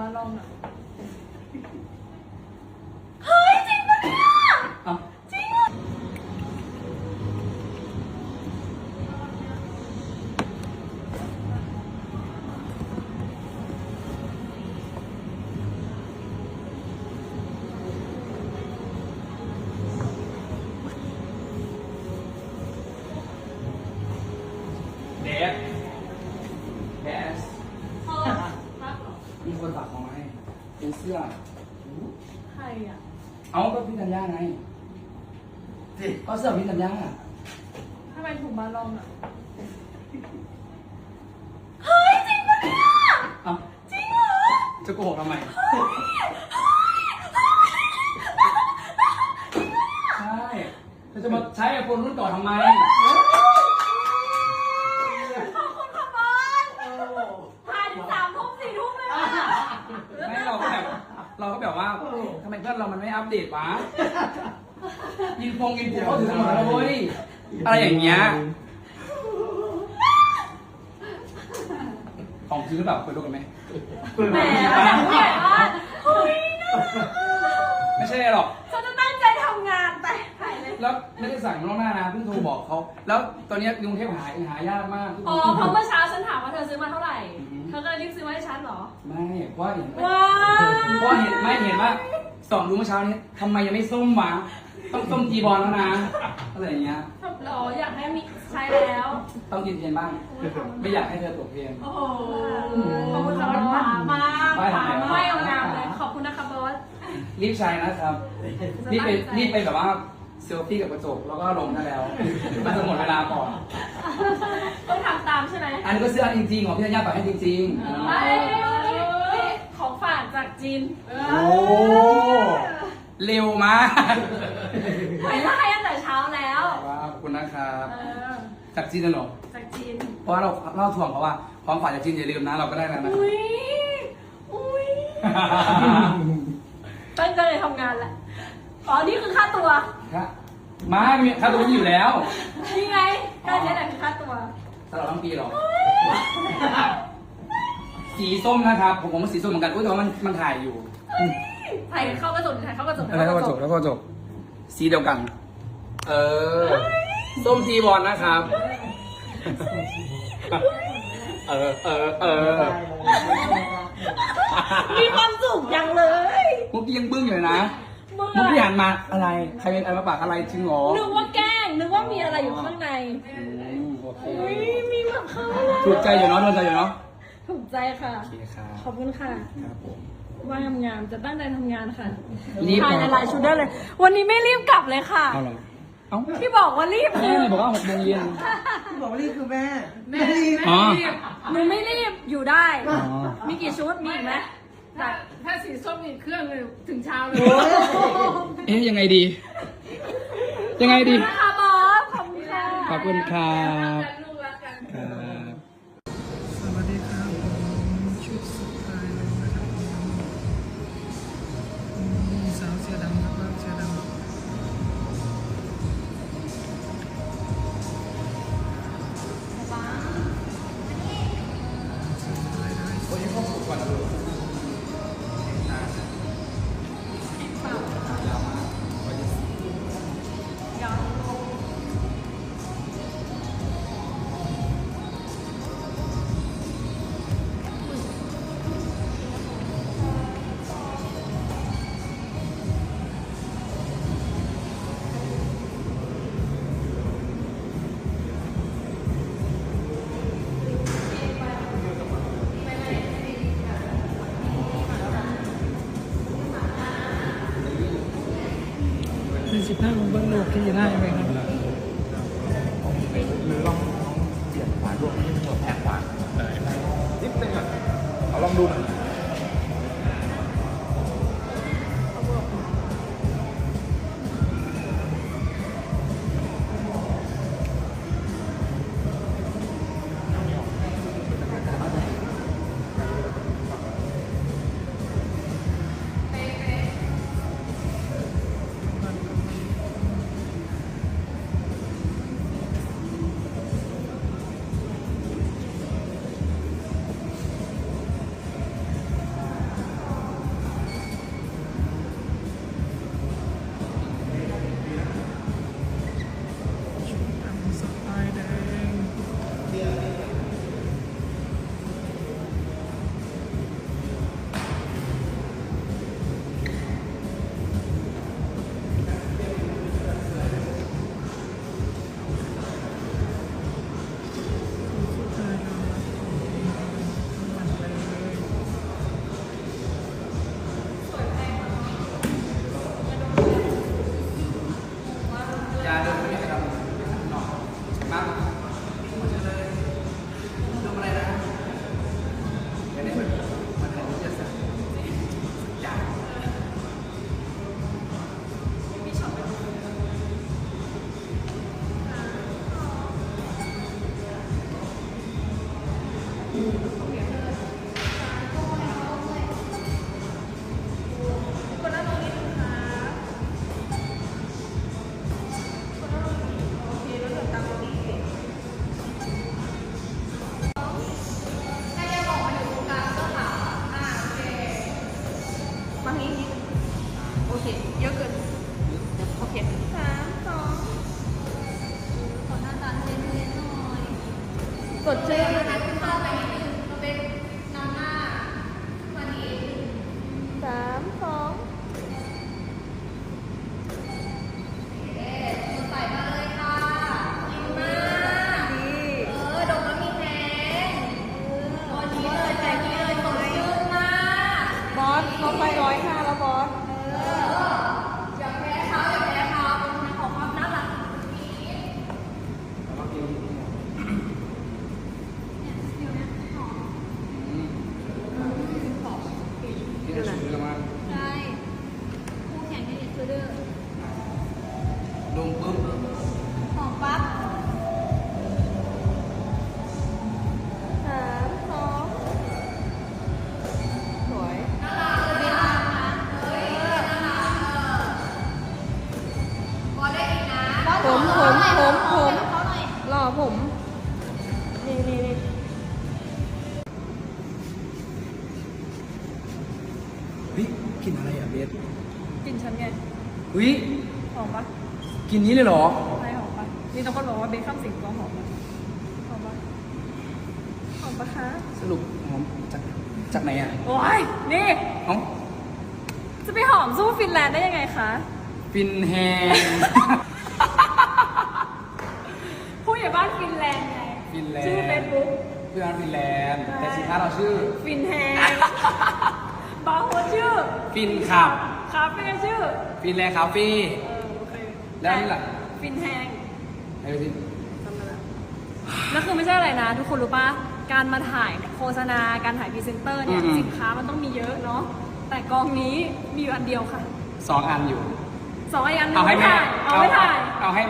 มาลองอะ ใครอะ เอาก็พี่ธัญญาไงก็เสื้อพี่ธัญญาทำไมถูกมาลองอะ เฮ้ยจริงปะเนี่ย เอ้าจริงเหรอ จะโกหกทำไมใช่เธอจะมาใช้ไอโฟนรุ่นก่อนทำไม ขอบคุณค่ะบอลถ่ายถึงสามทุ่มสี่ทุ่มเลยอะ ไม่เราก็แบบเราก็แบบว่าทำไม เพื่อนเรามันไม่อัปเดตวะยินฟงยินฟูเขาถึงหมดแล้วเว้ยอะไรอย่างเงี้ยของจริงหรือเปล่าเคยดูกันไหมแหมแบบใหญ่มากเฮ้ยน่ารักไม่ใช่หรอกฉันจะตั้งใจทำงานแต่ถ่ายเลย แล้วไม่ได้สั่งล่วงหน้านะเพิ่งโทรบอกเขาแล้วตอนนี้กรุงเทพหาหายากมากทุกคนอ๋อเพราะเมื่อเช้าฉันถามว่าเธอซื้อมาเท่าไหร่อือหือเธอก็เลยรีบซื้อมาให้ฉันเหรอ ไม่เพราะว่าเห็นว้าเพราะว่าเห็นไม่เห็นว่า ส่องดูเมื่อเช้านี้ทำไมยังไม่ส้มวะต้องส้มจีบอลแล้วนะอะไรอย่างเงี้ย หรออยากให้มีใช้แล้ว ต้องกินเทียนบ้าง ไม่อยากให้เธอตกเทียน โอ้โหขอบคุณค่ะป๋ามากไม่ทำไมป๋าไม่เอางามเลยขอบคุณนะคะบอส รีบใช้นะครับ รีบไปรีบไปแบบว่าเซลฟี่กับกระจกแล้วก็ลงได้แล้ว มันจะหมดเวลาก่อน ต้องทำตามใช่ไหมอันนี้ก็เสื้อจริงๆของพี่ธัญญาฝากให้จริงเอ้ยของฝาก จากจีนๆโอ้เร็วมากไม่ได้ตั้งแต่เช้าแล้วว้าวขอบคุณนะครับเออจากจีนนะเหรอจากจีน เพราะว่าเราเล่าถ่วงเพราะว่าความฝันจากจีนอย่าลืมนะเราก็ได้แล้วนะ อุ้ย อุ้ย ตั้งใจทำงานแหละอ๋อ นี่คือค่าตัว ครับมามีค่าตัวนี้อยู่แล้วนี่ไงการนี้แหละคือค่าตัว ตลอดทั้งปีหรอ สีส้มนะครับผมผมว่าสีส้มเหมือนกันอุ้ยแต่ว่ามันมันถ่ายอยู่ ถ่ายเข้ากระจกถ่ายเข้ากระจกแล้วก็จบแล้วก็จบสีเดียวกัน เออ ส้มจีบอลนะครับ เออเออเออมีความสุขจังเลยมุกกี้ยังบึ้งอยู่เลยนะเมื่อมุกกี้หันมาอะไร ใครเป็นอะไรมาปากอะไรจริงเหรอนึกว่าแกล้งนึกว่ามีอะไรอยู่ข้างในอืมโอเคอุ้ยมีแบบเขาถูกใจอยู่เนาะโดนใจอยู่เนาะ ถูกใจค่ะ โอเคครับขอบคุณค่ะ ครับผม ว่างงามๆจะตั้งใจทำงานค่ะรีบ ถ่ายในไลน์ชุดได้เลย วันนี้ไม่รีบกลับเลยค่ะ เอาเหรอเอ้าที่บอกว่ารีบแม่คือบอกว่าหกโมงเย็น ที่บอกว่านี่คือแม่ แม่รีบ อ๋อ หนูไม่รีบอยู่ได้ อ๋อ มีกี่ชุดมีอีกไหมถ้าถ้าสีส้มอีกเครื่องเลยถึงเช้าเลยโอ้ยเอ๊ะยังไงดี ยังไงดี นะคะบอสขอบคุณค่ะ ขอบคุณครับกันลูกรักกัน ครับ มีสาวเสื้อ สิบห้าของเบิ้งโลกที่จะได้ไหมครับหรือลองเปลี่ยนขวาดวงให้หัวแพงกว่านิดนึงอะเอาลองดูหน่อย นี้นิดโอเค เยอะเกินโอเคสามสองขอหน้าตาเล่นเล่นๆหน่อยกดชื่อนะคะขึ้นมาไปนิดนึงเราเป็นนอนหน้าวันนี้สามสองเอ๊ะใส่มาเลยค่ะดีมากดีเออดมแล้วมีแรงตอนนี้เลยแต่นี้เลยสดชื่นมาก บอสเขาไปร้อยค่ะแล้วบอส อย่าแพ้เขาอย่าแพ้เขาเป็นของความน่ารักของนี้เนี่ยเดี๋ยวนะหอม นี่จะชูกันมา ใช่คู่แข่งกัน เด้อดมปุ๊บหอมปั๊บสามสองสวยน่ารักเลยน่รักนะเฮ้ยน่ารักเออบอลได้อีกนะผมผมผมผมหน่อยหล่อผม นี่นี่นี่เฮ้ยกลินอะไรอะเบสกินฉันไง เฮ้ยหอมปะกลินนี้เลยเหรอใช่หอมปะนี่ทุกคนบอกว่าเบคข้ามสิงก็หอมปะหอมปะหอมปะคะสรุปหอมจากจากไหนอะโอ้ยนี่เอ้าจะไปหอมสู้ฟินแลนด์ได้ยังไงคะ ฟินแฮง ผู้ใหญ่บ้านฟินแลนด์ไงฟินแลนด์ ชื่อเฟซบุ๊ก เพื่อนฟินแลนด์ แต่สินค้าเราชื่อ ฟินแฮงบาร์โฮสชื่อ ฟินขับ คาเฟ่ชื่อฟินแลนด์คาเฟ่เออโอเคแล้วนี่ล่ะฟินแฮงไอ้ดูสิจำได้แล้วแล้วคือไม่ใช่อะไรนะ ทุกคนรู้ปะการมาถ่ายโฆษณาการถ่ายพรีเซนเตอร์เนี่ยสินค้ามันต้องมีเยอะเนาะแต่กองนี้มีอยู่อันเดียวค่ะสองอันอยู่ สองอันเอาให้แม่เอาไม่ถ่าย เอาให้